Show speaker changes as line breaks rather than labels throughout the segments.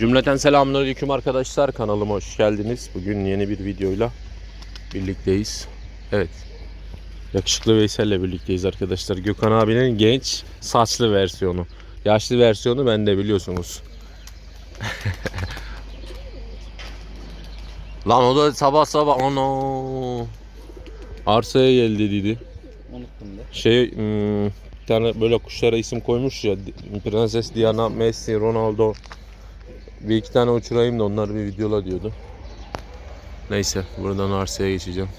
Cümleten selamünaleyküm arkadaşlar. Kanalıma hoş geldiniz. Bugün yeni bir videoyla birlikteyiz. Evet. Yakışıklı Veysel'le birlikteyiz arkadaşlar. Gökhan abinin genç saçlı versiyonu. Yaşlı versiyonu ben de biliyorsunuz. Lan o da sabah sabah ana arsaya geldi dedi.
Unuttum da.
Şey hmm, bir tane böyle kuşlara isim koymuş ya Prenses Diana, Messi, Ronaldo bir iki tane uçurayım da onlar bir videola diyordu. Neyse buradan arsaya geçeceğim.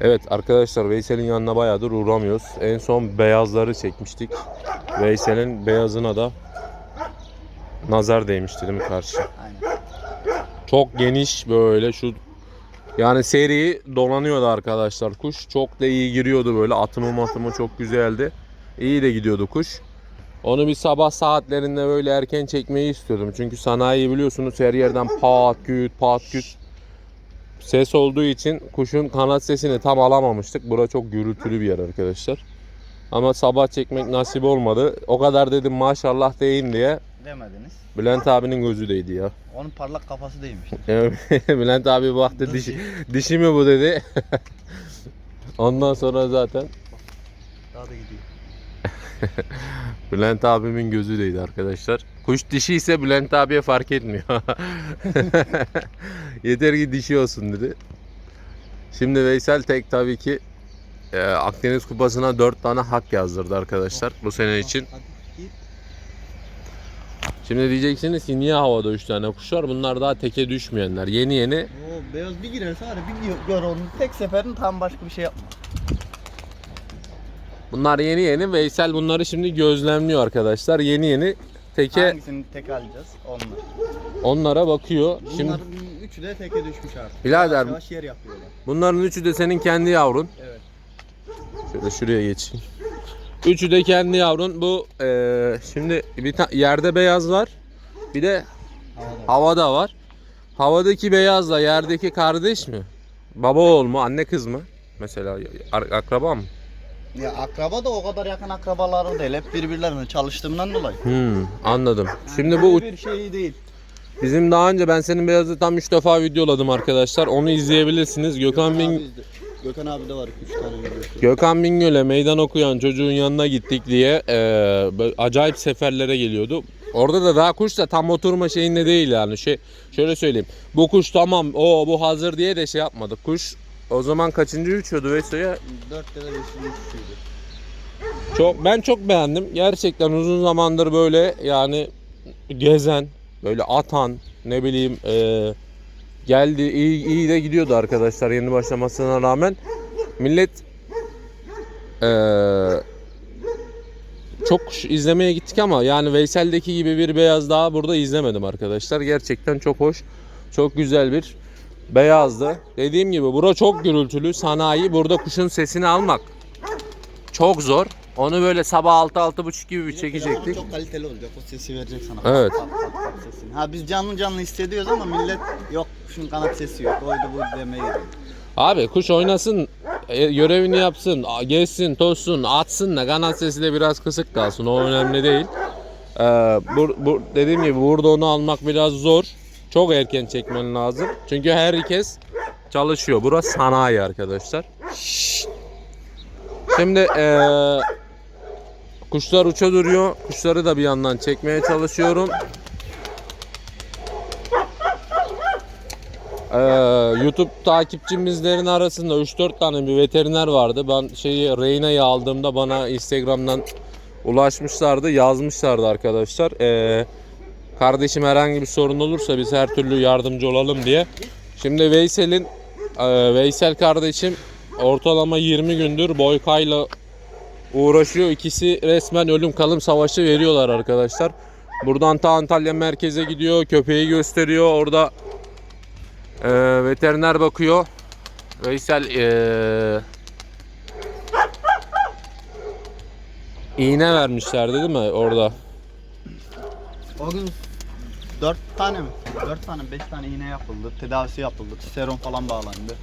Evet arkadaşlar Veysel'in yanına bayağıdır uğramıyoruz. En son beyazları çekmiştik. Veysel'in beyazına da nazar değmişti değil mi karşı?
Aynen.
Çok geniş böyle şu yani seri dolanıyordu arkadaşlar kuş. Çok da iyi giriyordu böyle atımı matımı çok güzeldi. İyi de gidiyordu kuş. Onu bir sabah saatlerinde böyle erken çekmeyi istiyordum. Çünkü sanayi biliyorsunuz her yerden pat küt pat küt ses olduğu için kuşun kanat sesini tam alamamıştık. Bura çok gürültülü bir yer arkadaşlar. Ama sabah çekmek nasip olmadı. O kadar dedim maşallah deyin diye.
Demediniz.
Bülent abinin gözü değdi ya.
Onun parlak kafası değilmiş.
Bülent abi baktı dişi, dişi mi bu dedi. Ondan sonra zaten
Daha da gidiyor.
Bülent abimin gözü değdi arkadaşlar. Kuş dişi ise Bülent abiye fark etmiyor. Yeter ki dişi olsun dedi. Şimdi Veysel Tek tabii ki e, Akdeniz Kupası'na 4 tane hak yazdırdı arkadaşlar bu sene için. Şimdi diyeceksiniz ki niye havada 3 tane kuş var? Bunlar daha teke düşmeyenler. Yeni yeni
Oo, beyaz bir girerse var bir gör- onu. Tek seferin tam başka bir şey yapma.
Bunlar yeni yeni. Veysel bunları şimdi gözlemliyor arkadaşlar. Yeni yeni teke
Hangisini tek alacağız? Onlar.
onlara bakıyor. Şimdi
Bunların üçü de teke düşmüş artık.
Birader-
Yavaş yavaş yer yapıyorlar.
bunların üçü de senin kendi yavrun.
Evet.
Şöyle şuraya geçeyim. Üçü de kendi yavrun. Bu eee, şimdi bir ta- yerde beyaz var. Bir de
Havada.
havada var. Havadaki beyazla yerdeki kardeş mi? Baba oğul mu? Anne kız mı? Mesela ar- akraba mı?
Ya akraba da o kadar yakın akrabaları değil. Hep birbirlerine çalıştığımdan dolayı.
Hmm, anladım. Şimdi bu
bir şey değil.
bizim daha önce ben senin beyazı tam 3 defa videoladım arkadaşlar. Onu izleyebilirsiniz. Gökhan Bin
abi de- Gökhan abi de var 3 tane videosu.
Gökhan Bingöl'e meydan okuyan çocuğun yanına gittik diye eee, böyle acayip seferlere geliyordu. Orada da daha kuş da tam oturma şeyinde değil yani. Şey şöyle söyleyeyim. Bu kuş tamam o bu hazır diye de şey yapmadık. Kuş o zaman kaçıncı uçuyordu Veso'ya?
4 ya da 5. üçüydü.
Çok ben çok beğendim. Gerçekten uzun zamandır böyle yani gezen, böyle atan, ne bileyim eee, geldi iyi, iyi de gidiyordu arkadaşlar yeni başlamasına rağmen. Millet eee, çok kuş izlemeye gittik ama yani Veysel'deki gibi bir beyaz daha burada izlemedim arkadaşlar. Gerçekten çok hoş, çok güzel bir beyazdı. Dediğim gibi bura çok gürültülü sanayi. Burada kuşun sesini almak çok zor. Onu böyle sabah 6-6.30 gibi bir çekecektik.
Çok kaliteli olacak. O sesi verecek sana.
Evet.
Pat, pat, pat sesini. Ha biz canlı canlı hissediyoruz ama millet yok şunun kanat sesi yok. Oydu bu demeye gidiyor.
Abi kuş oynasın, e, görevini yapsın, gezsin, tozsun, atsın da kanat sesi de biraz kısık kalsın. O önemli değil. Ee, bu, bu, dediğim gibi burada onu almak biraz zor. Çok erken çekmen lazım. Çünkü herkes çalışıyor. Burası sanayi arkadaşlar. Şimdi ee, kuşlar uça duruyor. Kuşları da bir yandan çekmeye çalışıyorum. YouTube takipçimizlerin arasında 3-4 tane bir veteriner vardı. Ben şeyi Reyna'yı aldığımda bana Instagram'dan ulaşmışlardı, yazmışlardı arkadaşlar. Ee, kardeşim herhangi bir sorun olursa biz her türlü yardımcı olalım diye. Şimdi Veysel'in e, Veysel kardeşim ortalama 20 gündür Boyka'yla uğraşıyor. İkisi resmen ölüm kalım savaşı veriyorlar arkadaşlar. Buradan ta Antalya merkeze gidiyor, köpeği gösteriyor. Orada ee, veteriner bakıyor. Veysel ee, iğne vermişlerdi değil mi orada?
O gün 4 tane mi? 4 tane 5 tane iğne yapıldı. Tedavisi yapıldı. Serum falan bağlandı.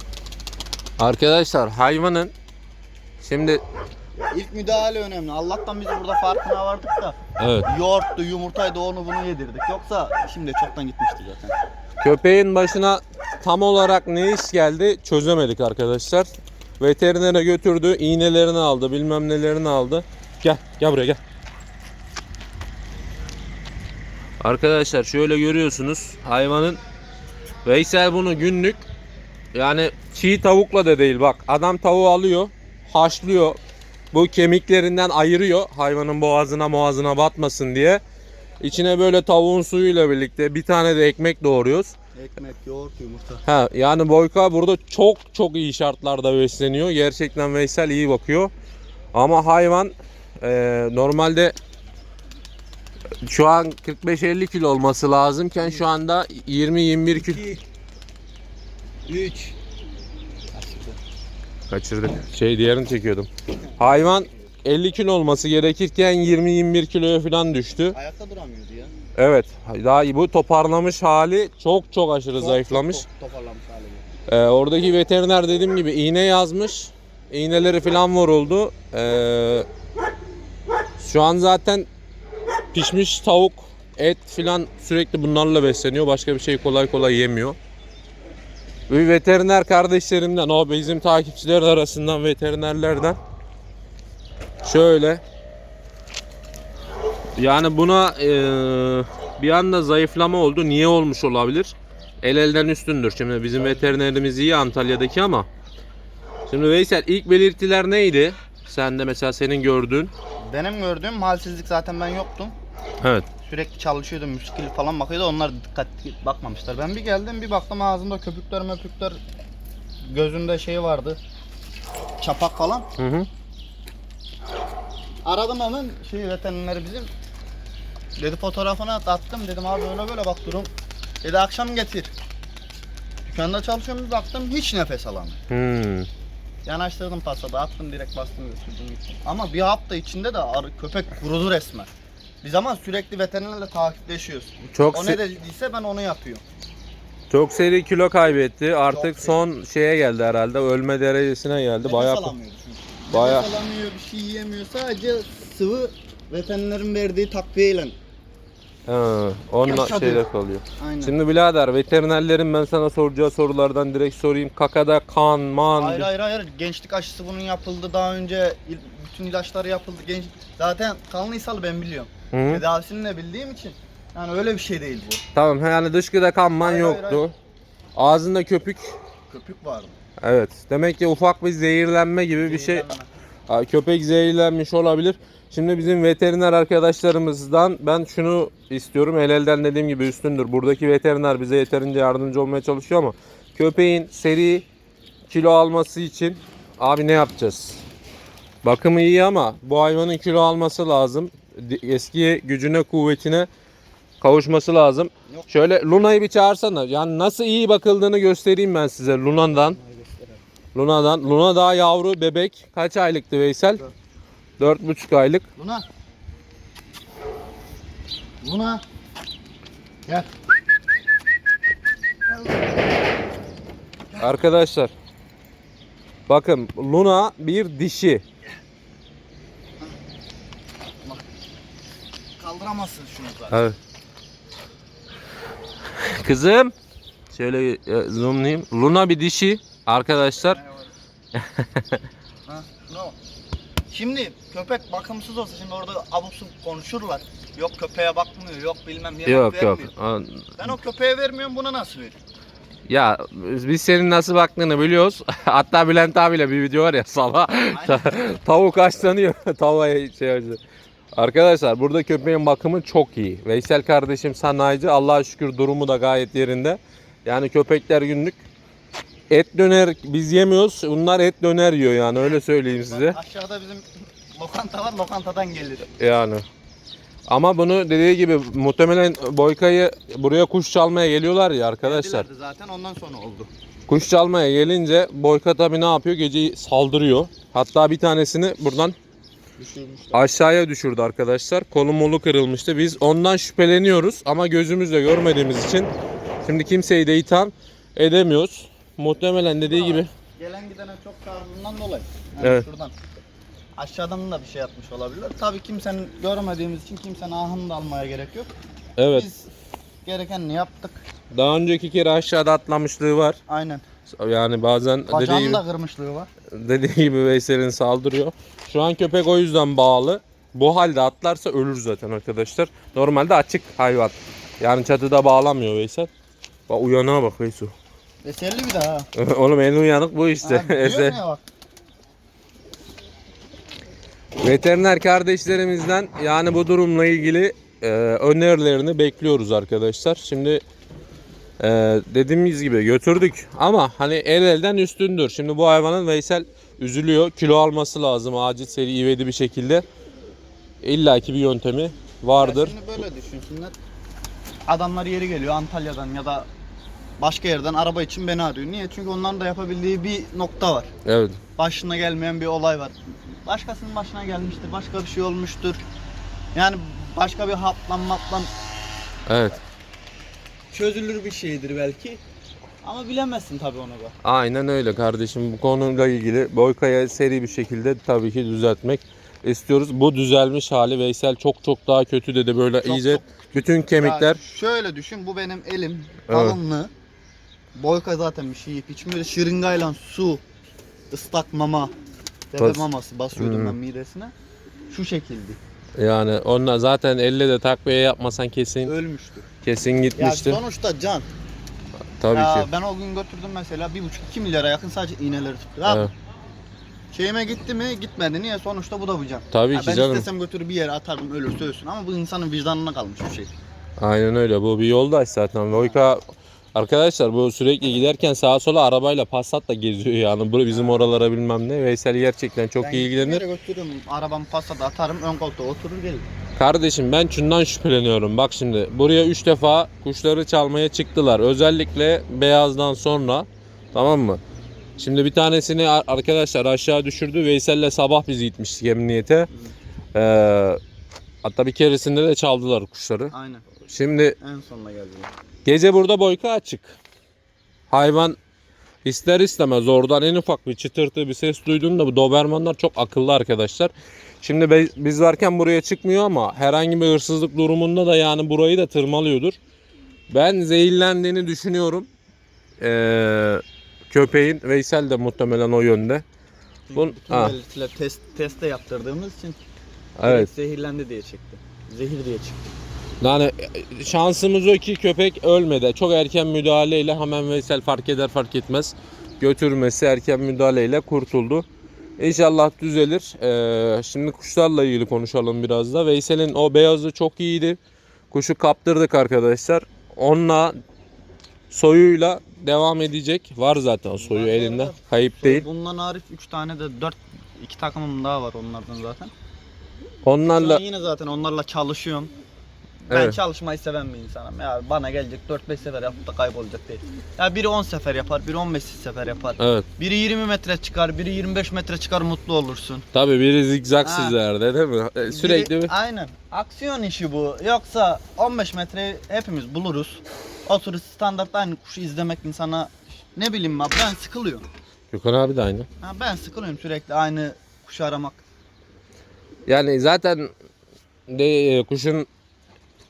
Arkadaşlar hayvanın şimdi
İlk müdahale önemli. Allah'tan biz burada farkına vardık da
Evet.
yoğurttu, yumurtaydı onu bunu yedirdik. Yoksa şimdi çoktan gitmişti zaten.
Köpeğin başına tam olarak ne iş geldi çözemedik arkadaşlar. Veterinere götürdü, iğnelerini aldı, bilmem nelerini aldı. Gel, gel buraya gel. Arkadaşlar şöyle görüyorsunuz hayvanın Veysel bunu günlük yani çiğ tavukla da değil bak adam tavuğu alıyor haşlıyor bu kemiklerinden ayırıyor hayvanın boğazına boğazına batmasın diye içine böyle tavuğun suyuyla birlikte bir tane de ekmek doğruyoruz.
Ekmek, yoğurt, yumurta.
Ha yani Boyka burada çok çok iyi şartlarda besleniyor. Gerçekten Veysel iyi bakıyor. Ama hayvan e, normalde şu an 45-50 kilo olması lazımken şu anda 20-21 kilo
3.
kaçırdık. Şey diğerini çekiyordum. Hayvan 50 kilo olması gerekirken 20-21 kiloya falan düştü.
Ayakta duramıyordu ya.
Evet. Daha bu toparlamış hali çok çok aşırı
Çok,
zayıflamış.
Çok, toparlamış hali bu.
Ee, oradaki veteriner dediğim gibi iğne yazmış. İğneleri falan vuruldu. Ee, şu an zaten pişmiş tavuk, et falan sürekli bunlarla besleniyor. Başka bir şey kolay kolay yemiyor. Bir veteriner kardeşlerimden, o bizim takipçiler arasından veterinerlerden şöyle yani buna eee, bir anda zayıflama oldu. Niye olmuş olabilir? El elden üstündür. Şimdi bizim veterinerimiz iyi Antalya'daki ama. Şimdi Veysel ilk belirtiler neydi? Sen de mesela senin gördüğün.
Benim gördüğüm halsizlik zaten ben yoktum.
Evet.
Sürekli çalışıyordum, müskil falan bakıyordu. Onlar dikkatli bakmamışlar. Ben bir geldim bir baktım ağzında köpükler möpükler gözünde şey vardı. Çapak falan.
Hı hı.
Aradım hemen şey veterinerleri bizim. Dedi fotoğrafını at- attım dedim abi böyle böyle bak durum. Dedi akşam getir. Dükkanda çalışıyorum baktım hiç nefes alamıyor.
Hmm.
Yanaştırdım pasada attım direkt bastım götürdüm gittim. Ama bir hafta içinde de arı, köpek kurudu resmen. Biz ama sürekli veterinerle takipleşiyoruz.
Çok
O
se-
ne dediyse ben onu yapıyorum.
çok seri kilo kaybetti. Artık
seri.
son şeye geldi herhalde. Ölme derecesine geldi.
Nefes
Bayağı
alamıyor çünkü.
bayağı-
Nefes alamıyor, bir şey yiyemiyor. Sadece sıvı veterinerin verdiği takviyeyle.
Ha, onunla
Yaşadı.
şeyle kalıyor.
Aynen.
Şimdi birader veterinerlerin ben sana soracağı sorulardan direkt sorayım. Kakada kan, man.
Hayır hayır hayır. Gençlik aşısı bunun yapıldı. Daha önce il- bütün ilaçları yapıldı. Genç zaten kanlı ishal ben biliyorum.
Hı.
Tedavisini de bildiğim için. Yani öyle bir şey değil bu.
Tamam yani dışkıda kan man
Hayır, hayır,
yoktu. Ağzında köpük.
Köpük vardı.
Evet. Demek ki ufak bir zehirlenme gibi bir şey.
Zehirlenme.
Ha, Köpek zehirlenmiş olabilir. Şimdi bizim veteriner arkadaşlarımızdan ben şunu istiyorum. El elden dediğim gibi üstündür. Buradaki veteriner bize yeterince yardımcı olmaya çalışıyor ama köpeğin seri kilo alması için abi ne yapacağız? Bakımı iyi ama bu hayvanın kilo alması lazım. Eski gücüne, kuvvetine kavuşması lazım.
Yok.
Şöyle Luna'yı bir çağırsana. Yani nasıl iyi bakıldığını göstereyim ben size Luna'dan. Luna'dan. Luna daha yavru bebek. Kaç aylıktı Veysel?
Dört
buçuk aylık.
Luna. Luna. Gel.
Arkadaşlar. Bakın Luna bir dişi.
Kaldıramazsın şunu zaten.
Evet. Kızım. Şöyle e, zoomlayayım. Luna bir dişi. Arkadaşlar.
Ha, şuna bak. Şimdi köpek bakımsız olsa şimdi orada abuk subuk konuşurlar. Yok köpeğe bakmıyor, yok bilmem yemek
Yok yok.
Ben o köpeğe vermiyorum buna nasıl vereyim?
Ya biz senin nasıl baktığını biliyoruz. Hatta Bülent abiyle bir video var ya sabah. Tavuk haşlanıyor. Tavuğa şey yapıyor. Arkadaşlar burada köpeğin bakımı çok iyi. Veysel kardeşim sanayici. Allah'a şükür durumu da gayet yerinde. Yani köpekler günlük et döner biz yemiyoruz. Bunlar et döner yiyor yani öyle söyleyeyim size.
Aşağıda bizim lokanta var, lokantadan gelir.
Yani. Ama bunu dediği gibi muhtemelen Boyka'yı buraya kuş çalmaya geliyorlar ya arkadaşlar.
Geldilerdi zaten ondan sonra oldu.
Kuş çalmaya gelince Boyka tabi ne yapıyor? Geceyi saldırıyor. Hatta bir tanesini buradan
Düşürmüşler.
aşağıya düşürdü arkadaşlar. Kolu molu kırılmıştı. Biz ondan şüpheleniyoruz ama gözümüzle görmediğimiz için şimdi kimseyi de itham edemiyoruz. Muhtemelen dediği gibi
Gelen gidene çok sardığından dolayı. Yani
Evet.
Şuradan. Aşağıdan da bir şey yapmış olabilir. Tabii kimsenin görmediğimiz için kimsenin ahını da almaya gerek yok.
Evet.
Biz gerekenini yaptık.
Daha önceki kere aşağıda atlamışlığı var.
Aynen.
Yani bazen dediği
Bacağının
gibi,
da kırmışlığı var.
dediği gibi Veysel'in saldırıyor. Şu an köpek o yüzden bağlı. Bu halde atlarsa ölür zaten arkadaşlar. Normalde açık hayvan. Yani çatıda bağlamıyor Veysel. Bak uyanığa bak Veysel.
Eserli bir daha. ha.
Oğlum en uyanık bu işte.
Biliyor
Eser.
bak.
Veteriner kardeşlerimizden yani bu durumla ilgili e, önerilerini bekliyoruz arkadaşlar. Şimdi e, dediğimiz gibi götürdük ama hani el elden üstündür. Şimdi bu hayvanın Veysel üzülüyor. Kilo alması lazım acil seri ivedi bir şekilde. İlla ki bir yöntemi vardır.
Ya şimdi böyle düşünsünler. Adamlar yeri geliyor Antalya'dan ya da başka yerden araba için beni arıyor. Niye? Çünkü onların da yapabildiği bir nokta var.
Evet.
Başına gelmeyen bir olay var. Başkasının başına gelmiştir, başka bir şey olmuştur. Yani başka bir haplan maplan
Evet.
çözülür bir şeydir belki. Ama bilemezsin tabii onu da.
Aynen öyle kardeşim. Bu konuyla ilgili Boyka'ya seri bir şekilde tabii ki düzeltmek istiyoruz. Bu düzelmiş hali Veysel çok çok daha kötü dedi böyle
Çok,
iyice
çok.
bütün kemikler
Ya şöyle düşün bu benim elim alınlı. Boyka zaten bir şey yiyip içmiyor. Şırıngayla su, ıslak mama, bebe
Bas-
maması basıyordum
Hmm.
ben midesine. Şu şekilde.
yani onlar zaten elle de takviye yapmasan kesin
Ölmüştü.
kesin
Ya
gitmişti.
sonuçta can.
Tabii
ya
ki.
ben o gün götürdüm mesela 1,5-2 milyara yakın sadece iğneleri tuttu. Abi,
Evet.
Şeyime gitti mi gitmedi. Niye? Sonuçta bu da bu can.
Tabii ki
ben
canım.
istesem götürür bir yere atardım ölürse ölsün ama bu insanın vicdanına kalmış bir şey.
Aynen öyle. Bu bir yoldaş zaten. Boyka Arkadaşlar bu sürekli giderken sağa sola arabayla Passat'la geziyor yani. Bu bizim oralara bilmem ne. Veysel gerçekten çok
ben
iyi
gittiğim
ilgilenir.
yere götürürüm. Arabamı pasada atarım ön koltuğa oturur gelir.
Kardeşim ben şundan şüpheleniyorum. Bak şimdi buraya 3 defa kuşları çalmaya çıktılar. Özellikle beyazdan sonra. Tamam mı? Şimdi bir tanesini ar- arkadaşlar aşağı düşürdü. Veysel'le sabah biz gitmiştik emniyete. Ee, hatta bir keresinde de çaldılar kuşları.
Aynen.
Şimdi
En sonuna geldiler.
gece burada boyka açık. Hayvan ister istemez oradan en ufak bir çıtırtı bir ses duyduğunda bu Dobermanlar çok akıllı arkadaşlar. Şimdi biz varken buraya çıkmıyor ama herhangi bir hırsızlık durumunda da yani burayı da tırmalıyordur. Ben zehirlendiğini düşünüyorum. Ee, köpeğin Veysel de muhtemelen o yönde. Bun-
Bütün
ha.
belirtiler test, teste yaptırdığımız için
Evet.
zehirlendi diye çıktı. Zehir diye çıktı.
Yani e, şansımız o ki köpek ölmedi. Çok erken müdahaleyle hemen Veysel fark eder fark etmez. Götürmesi erken müdahaleyle kurtuldu. İnşallah düzelir. Ee, şimdi kuşlarla ilgili konuşalım biraz da. Veysel'in o beyazı çok iyiydi. Kuşu kaptırdık arkadaşlar. Onunla soyuyla devam edecek. Var zaten soyu
var,
elinde.
var.
Kayıp değil.
Bundan hariç 3 tane de 4 2 takımım daha var onlardan zaten.
Onlarla
yine zaten onlarla çalışıyorum. Ben
Evet.
çalışmayı seven bir insanım. Ya bana gelecek 4-5 sefer yapıp da kaybolacak değil. Ya biri 10 sefer yapar, biri 15 sefer yapar.
evet.
Biri 20 metre çıkar, biri 25 metre çıkar mutlu olursun.
Tabii biri zigzag
Ha.
sizlerde değil mi? Ee, Sürekli
Biri-
bir...
Aynen. Aksiyon işi bu. Yoksa 15 metre hepimiz buluruz. Oturup standart aynı kuşu izlemek insana ne bileyim abi ben sıkılıyorum.
Gökhan abi de aynı.
Ha, ben sıkılıyorum sürekli aynı kuşu aramak.
Yani zaten de, e, kuşun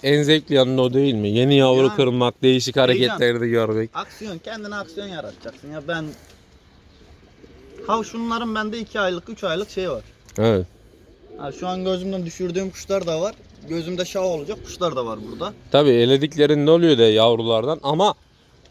en zevkli yanı o değil mi? Yeni yavru
Yani.
kırmak, değişik hareketlerini görmek.
Aksiyon kendine aksiyon yaratacaksın ya ben Ha şunların bende 2 aylık 3 aylık şey var.
Evet.
Ha, şu an gözümden düşürdüğüm kuşlar da var. Gözümde şah olacak kuşlar da var burada.
Tabii elediklerinde oluyor da yavrulardan ama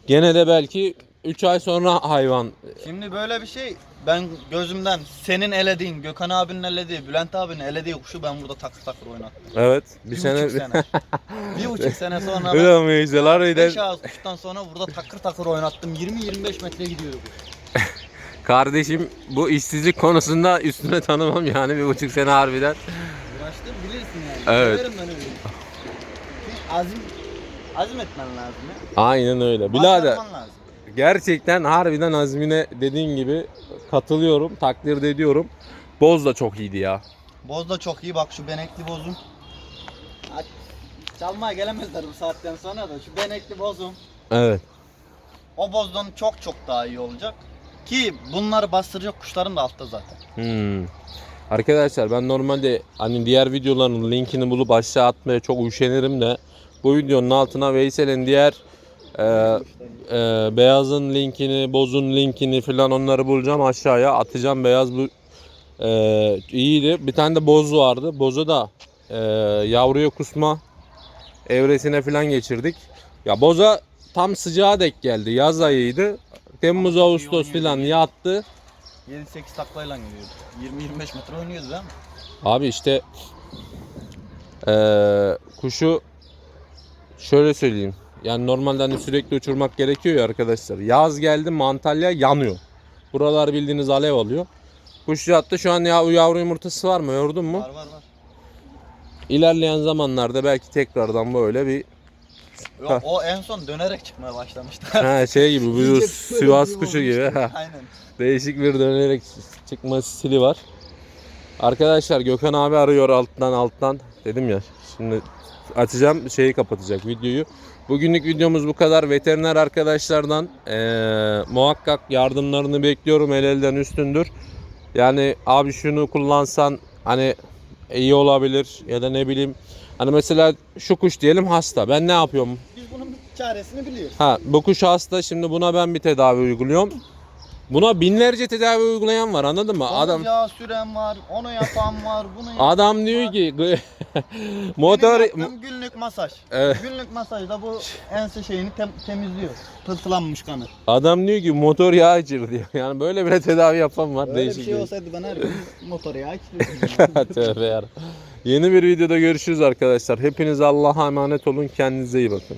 gene de belki 3 ay sonra hayvan
Şimdi böyle bir şey ben gözümden senin elediğin, Gökhan abinin elediği, Bülent abinin elediği kuşu ben burada takır takır oynattım.
evet bir,
Bir,
sene
buçuk sene. bir buçuk sene sonra
Öyle
ben
harbiden
5 ağız kuştan sonra burada takır takır oynattım. 20-25 metre gidiyor kuş.
kardeşim bu işsizlik konusunda üstüne tanımam yani bir buçuk sene harbiden.
Uğraştım bilirsin yani.
Evet.
Severim ben öyle. Bir Azim, azim etmen lazım ya.
Aynen öyle. Birader
lazım.
gerçekten harbiden azmine dediğin gibi katılıyorum, takdir de ediyorum. Boz da çok iyiydi ya.
Boz da çok iyi bak şu benekli bozum. Ha, Çalmaya gelemezler bu saatten sonra da şu benekli bozum.
Evet.
O bozdan çok çok daha iyi olacak. Ki bunları bastıracak kuşların da altta zaten.
Hmm. Arkadaşlar ben normalde hani diğer videoların linkini bulup aşağı atmaya çok üşenirim de bu videonun altına Veysel'in diğer e, e, beyazın linkini, bozun linkini falan onları bulacağım aşağıya atacağım. Beyaz bu e, iyiydi. Bir tane de boz vardı. Bozu da e, yavruya kusma evresine falan geçirdik. Ya boza tam sıcağa denk geldi. Yaz ayıydı. Temmuz, Ağustos falan yattı.
7-8 taklayla gidiyordu. 20-25 metre oynuyordu değil mi?
Abi işte eee, kuşu şöyle söyleyeyim. Yani normalde hani sürekli uçurmak gerekiyor ya arkadaşlar. Yaz geldi Antalya yanıyor. Buralar bildiğiniz alev alıyor. Kuş yattı şu an ya, yavru yumurtası var mı gördün mü?
Var var var.
İlerleyen zamanlarda belki tekrardan böyle bir
Yok, o en son dönerek çıkmaya başlamıştı.
ha, şey gibi bu Sivas kuşu gibi.
Aynen.
Değişik bir dönerek çıkma stili var. Arkadaşlar Gökhan abi arıyor alttan alttan. Dedim ya şimdi açacağım şeyi kapatacak videoyu. Bugünlük videomuz bu kadar. Veteriner arkadaşlardan eee, muhakkak yardımlarını bekliyorum. El elden üstündür. Yani abi şunu kullansan hani iyi olabilir ya da ne bileyim. Hani mesela şu kuş diyelim hasta. Ben ne yapıyorum?
Biz bunun çaresini biliyoruz.
Ha bu kuş hasta şimdi buna ben bir tedavi uyguluyorum. Buna binlerce tedavi uygulayan var anladın mı?
Adam
Adam
yağ süren var, onu yapan var, bunu yapan
adam diyor
var.
ki
Benim
motor
yaptığım günlük masaj.
Evet.
Günlük masajda bu ense şeyini tem- temizliyor. Pırtılanmış kanı.
adam diyor ki motor yağı içir diyor. Yani böyle bile tedavi yapan var değişik.
bir şey
bir-
olsaydı ben her gün motoru yağı içirdim.
Tövbe yarabbim. Yeni bir videoda görüşürüz arkadaşlar. Hepiniz Allah'a emanet olun. Kendinize iyi bakın.